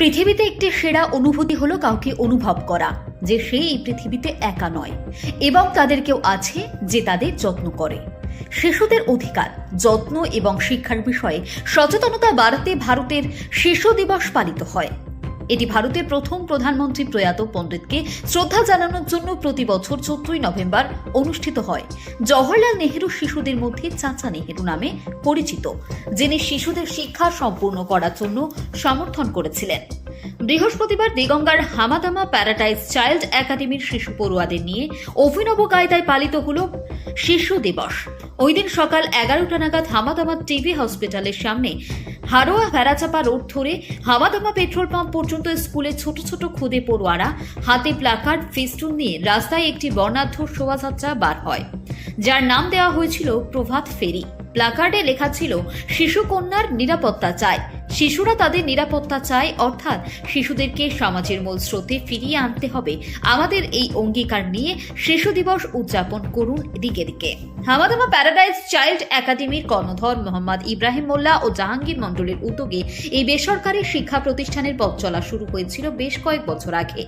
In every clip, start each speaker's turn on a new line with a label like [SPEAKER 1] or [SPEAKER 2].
[SPEAKER 1] পৃথিবীতে একটি সেরা অনুভূতি হলো কাউকে অনুভব করা, যে সে এই পৃথিবীতে একা নয় এবং তাদের কেউ আছে যে তাদের যত্ন করে। শিশুদের অধিকার, যত্ন এবং শিক্ষার বিষয়ে সচেতনতা বাড়াতে ভারতের শিশু দিবস পালিত হয়। এটি ভারতের প্রথম প্রধানমন্ত্রী প্রয়াত পণ্ডিতকে শ্রদ্ধা জানানোর জন্য প্রতি বছর চোদ্দই নভেম্বর অনুষ্ঠিত হয়। জওহরলাল নেহেরু শিশুদের মধ্যে চাচা নেহেরু নামে পরিচিত, যিনি শিশুদের শিক্ষা সম্পূর্ণ করার জন্য সমর্থন করেছিলেন। বৃহস্পতিবার দিগঙ্গার হামাদামা প্যারাডাইজ চাইল্ড একাডেমির শিশু পড়ুয়াদের নিয়ে অভিনব কায়দায় পালিত হল শিশু দিবস। ওই দিন সকাল এগারোটা নাগাদ হামাদামা টিভি হসপিটালের সামনে হারোয়া ভেড়াচাপা রোড ধরে হামাদামা পেট্রোল পাম্প পর্যন্ত স্কুলের ছোট ছোট খুদে পড়ুয়ারা হাতে প্লাকার্ড ফেস্টুন নিয়ে রাস্তায় একটি বর্ণাঢ্য শোভাযাত্রা বার হয়। যার নাম দেওয়া হয়েছিল প্রভাত ফেরি। প্লাকার্ডে লেখা ছিল, শিশু কন্যার নিরাপত্তা চায় শিশুরা তাদের নিরাপত্তা চায়, অর্থাৎ শিশুদেরকে সমাজের মূল স্রোতে ফিরিয়ে আনতে হবে। আমাদের এই অঙ্গীকার নিয়ে শিশু দিবস উদযাপন করুন দিকে দিকে হামাদামা প্যারাডাইজ চাইল্ড একাডেমির কর্ণধর মোহাম্মদ ইব্রাহিম মোল্লা ও জাহাঙ্গীর মণ্ডলের উদ্যোগে এই বেসরকারি শিক্ষা প্রতিষ্ঠানের পথ চলা শুরু হয়েছিল বেশ কয়েক বছর আগে।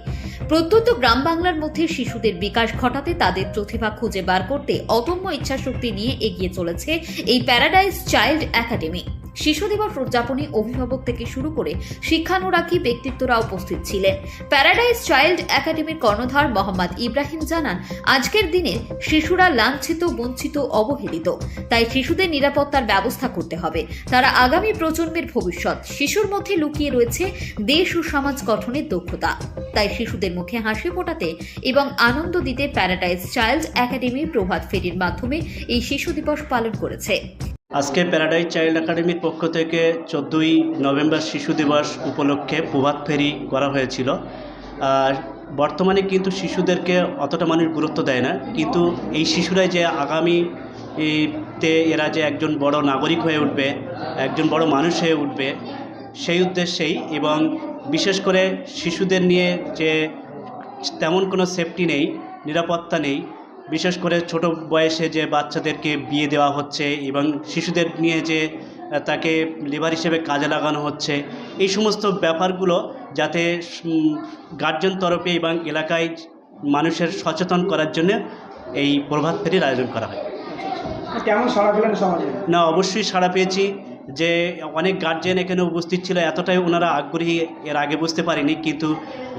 [SPEAKER 1] প্রত্যন্ত গ্রাম বাংলার মধ্যে শিশুদের বিকাশ ঘটাতে তাদের প্রতিভা খুঁজে বার করতে অদম্য ইচ্ছাশক্তি নিয়ে এগিয়ে চলেছে এই প্যারাডাইজ চাইল্ড একাডেমি। শিশু দিবস উদযাপনে অভিভাবক থেকে শুরু করে শিক্ষানুরাগী ব্যক্তিত্বরা উপস্থিত ছিলেন। প্যারাডাইজ চাইল্ড একাডেমির কর্ণধার মোহাম্মদ ইব্রাহিম জানান, আজকের দিনে শিশুরা লাঞ্ছিত, বঞ্চিত, অবহেলিত। তাই শিশুদের নিরাপত্তার ব্যবস্থা করতে হবে। তারা আগামী প্রজন্মের ভবিষ্যৎ। শিশুর মধ্যে লুকিয়ে রয়েছে দেশ ও সমাজ গঠনের দক্ষতা। তাই শিশুদের মুখে হাসি ফোটাতে এবং আনন্দ দিতে প্যারাডাইজ চাইল্ড একাডেমি প্রভাত ফেরির মাধ্যমে এই শিশু দিবস পালন করেছে।
[SPEAKER 2] আজকে প্যারাডাইজ চাইল্ড একাডেমির পক্ষ থেকে চোদ্দোই নভেম্বর শিশু দিবস উপলক্ষে প্রভাত ফেরি করা হয়েছিল। আর বর্তমানে কিন্তু শিশুদেরকে অতটা মানুষ গুরুত্ব দেয় না। কিন্তু এই শিশুরাই যে আগামী তে এরা যে একজন বড় নাগরিক হয়ে উঠবে, একজন বড় মানুষ হয়ে উঠবে, সেই উদ্দেশ্যেই এবং বিশেষ করে শিশুদের নিয়ে যে তেমন কোনো সেফটি নেই, নিরাপত্তা নেই বিশেষ করে ছোট বয়সে যে বাচ্চাদেরকে বিয়ে দেওয়া হচ্ছে এবং শিশুদের নিয়ে যে তাকে লেবার হিসেবে কাজে লাগানো হচ্ছে এই সমস্ত ব্যাপারগুলো যাতে গার্জেন তরফে এবং এলাকায় মানুষের সচেতন করার জন্য এই প্রভাত ফেরির আয়োজন করা হয়।
[SPEAKER 3] কেমন সাড়া পেলেন সমাজে?
[SPEAKER 2] না অবশ্যই সাড়া পেয়েছি। যে অনেক গার্জেন এখানে উপস্থিত ছিল এতটাই ওনারা আগ্রহী এর আগে বুঝতে পারিনি কিন্তু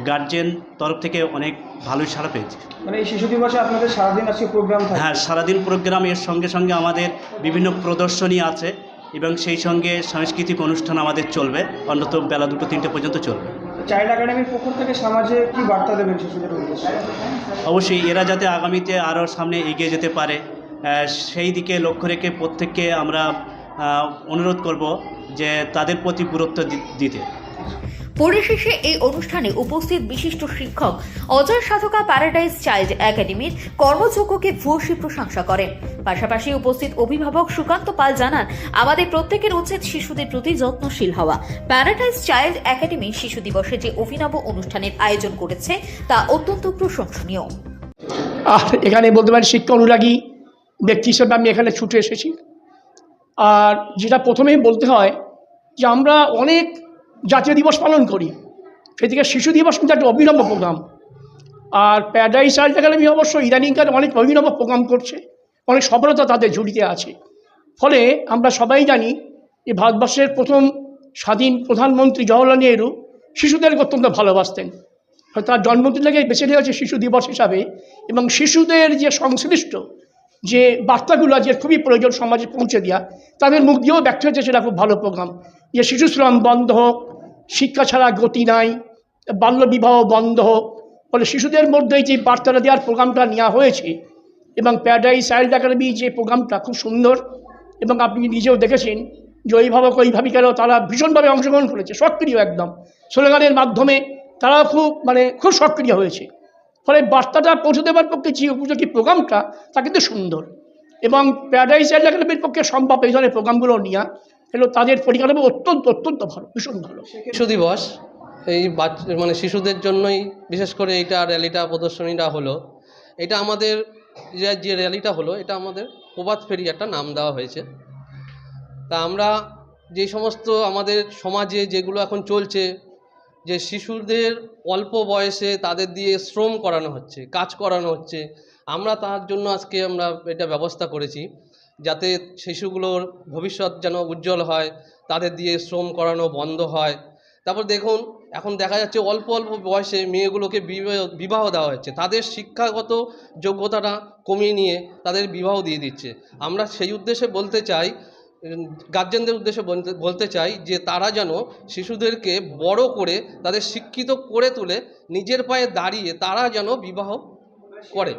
[SPEAKER 2] গার্জেন তরফ থেকে অনেক ভালোই সাড়া পেয়েছে।
[SPEAKER 3] মানে এই শিশু দিবসে আপনাদের সারাদিন আজকে প্রোগ্রাম
[SPEAKER 2] হ্যাঁ সারাদিন প্রোগ্রাম এর সঙ্গে সঙ্গে আমাদের বিভিন্ন প্রদর্শনী আছে এবং সেই সঙ্গে সাংস্কৃতিক অনুষ্ঠান আমাদের চলবে অন্তত বেলা দুটো তিনটে পর্যন্ত চলবে।
[SPEAKER 3] চাইল্ড একাডেমির পক্ষ থেকে সমাজে কি বার্তা দেবেন শিশুদের উদ্দেশ্যে?
[SPEAKER 2] অবশ্যই এরা যাতে আগামীতে আরও সামনে এগিয়ে যেতে পারে সেই দিকে লক্ষ্য রেখে প্রত্যেককে আমরা অনুরোধ করব যে তাদের প্রতি গুরুত্ব দি- দিতে।
[SPEAKER 1] পরিশেষে এই অনুষ্ঠানে উপস্থিত বিশিষ্ট শিক্ষক অজয় সাধকা প্যারাডাইজ চাইল্ড একাডেমির কর্মযোগ্যকে ভূয়সী প্রশংসা করেন। পাশাপাশি উপস্থিত অভিভাবক সুকান্ত পাল জানান আমাদের প্রত্যেকের উচিত শিশুদের প্রতি যত্নশীল হওয়া। প্যারাডাইজ চাইল্ড একাডেমি শিশু দিবসে যে অভিনব অনুষ্ঠানের আয়োজন করেছে তা অত্যন্ত প্রশংসনীয়।
[SPEAKER 4] আর এখানে বলতে পারি শিক্ষা অনুরাগী ব্যক্তি হিসেবে আমি এখানে ছুটে এসেছি। আর যেটা প্রথমেই বলতে হয় যে আমরা অনেক জাতীয় দিবস পালন করি। সেদিকে শিশু দিবস কিন্তু একটা অভিনব প্রোগ্রাম। আর প্যারাডাইস চাইল্ড একাডেমি অবশ্য ইদানিংকার অনেক অভিনব প্রোগ্রাম করছে। অনেক সফলতা তাদের ঝুড়িতে আছে। ফলে আমরা সবাই জানি যে ভারতবর্ষের প্রথম স্বাধীন প্রধানমন্ত্রী জওয়াহরলাল নেহরু শিশুদেরকে অত্যন্ত ভালোবাসতেন। তার জন্মদিন থেকে বেছে নেওয়া হয়েছে শিশু দিবস হিসাবে এবং শিশুদের যে সংশ্লিষ্ট যে বার্তাগুলো আজকে খুবই প্রয়োজন সমাজে পৌঁছে দেওয়া তাদের মুখ দিয়েও ব্যক্ত হয়েছে সেটা খুব ভালো প্রোগ্রাম যে শিশু শ্রম বন্ধ হোক, শিক্ষা ছাড়া গতি নাই বাল্যবিবাহ বন্ধ হোক, ফলে শিশুদের মধ্যে যে বার্তাটা দেওয়ার প্রোগ্রামটা নেওয়া হয়েছে এবং প্যারাডাইজ চাইল্ড একাডেমি যে প্রোগ্রামটা খুব সুন্দর এবং আপনি নিজেও দেখেছেন যে অভিভাবক অভিভাবিকারাও তারা ভীষণভাবে অংশগ্রহণ করেছে, সক্রিয় একদম। স্লোগানের মাধ্যমে তারাও খুব মানে খুব সক্রিয় হয়েছে। ফলে বার্তাটা পৌঁছে দেওয়ার পক্ষে যে উপযোগী প্রোগ্রামটা, তা কিন্তু সুন্দর। এবং প্যারাডাইজ চাইল্ড একাডেমির পক্ষে সম্ভব এই ধরনের প্রোগ্রামগুলো নেওয়া এগুলো তাদের পরিকাঠামো অত্যন্ত অত্যন্ত ভালো, ভীষণ ভালো।
[SPEAKER 5] শিশু দিবস, এই মানে শিশুদের জন্যই বিশেষ করে এইটা র্যালিটা, প্রদর্শনীটা হলো। এটা আমাদের যে যে র্যালিটা হলো, এটা আমাদের প্রবাদ ফেরি একটা নাম দেওয়া হয়েছে। তা আমরা যে সমস্ত আমাদের সমাজে যেগুলো এখন চলছে যে শিশুদের অল্প বয়সে তাদের দিয়ে শ্রম করানো হচ্ছে, কাজ করানো হচ্ছে। আমরা তার জন্য আজকে আমরা এটা ব্যবস্থা করেছি যাতে শিশুগুলোর ভবিষ্যৎ যেন উজ্জ্বল হয়, তাদের দিয়ে শ্রম করানো বন্ধ হয়। তারপর দেখুন, এখন দেখা যাচ্ছে অল্প অল্প বয়সে মেয়েগুলোকে বিবাহ- দেওয়া হচ্ছে। তাদের শিক্ষাগত যোগ্যতাটা কমিয়ে নিয়ে তাদের বিবাহ দিয়ে দিচ্ছে। আমরা সেই উদ্দেশ্যে বলতে চাই গার্জেনদের উদ্দেশ্যে বলতে চাই যে তারা যেন শিশুদেরকে বড় করে তাদের শিক্ষিত করে তুলে, নিজের পায়ে দাঁড়িয়ে তারা যেন বিবাহ করে।